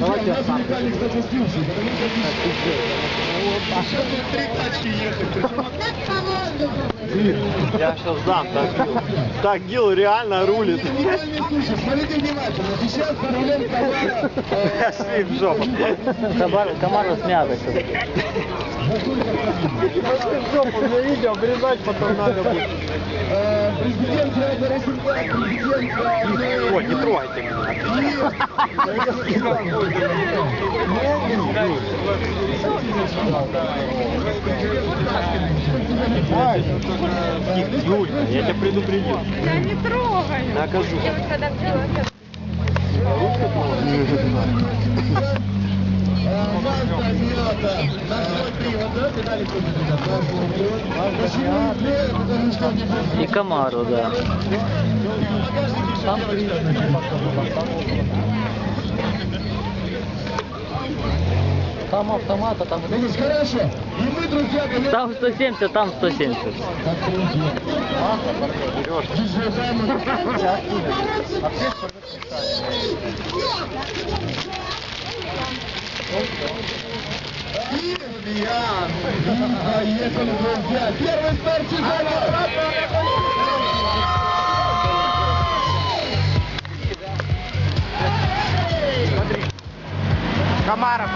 Давайте я сам. Три тачки ехать. Я сейчас дам. Так, так Гил реально рулит. Смотрите внимательно. Сейчас за рулем Камара. Пошли в жопу. Комара смята. Пошли в жопу, мне видео обрезать потом надо будет. э, Президент Росенберг, президент... Ой, не трогайте меня. Юль, я тебя предупредил. Я не трогаю. Накажу. Девочка, Миата на привод, да, Виталий Кузьмин? Почему не? Потому что они И Камару, да. Там автомат, а там... Ну, хорошо. И мы, друзья, конечно, Там 170, там 170. Илья! Поехали, друзья! Первый партизан обратно! Комаров.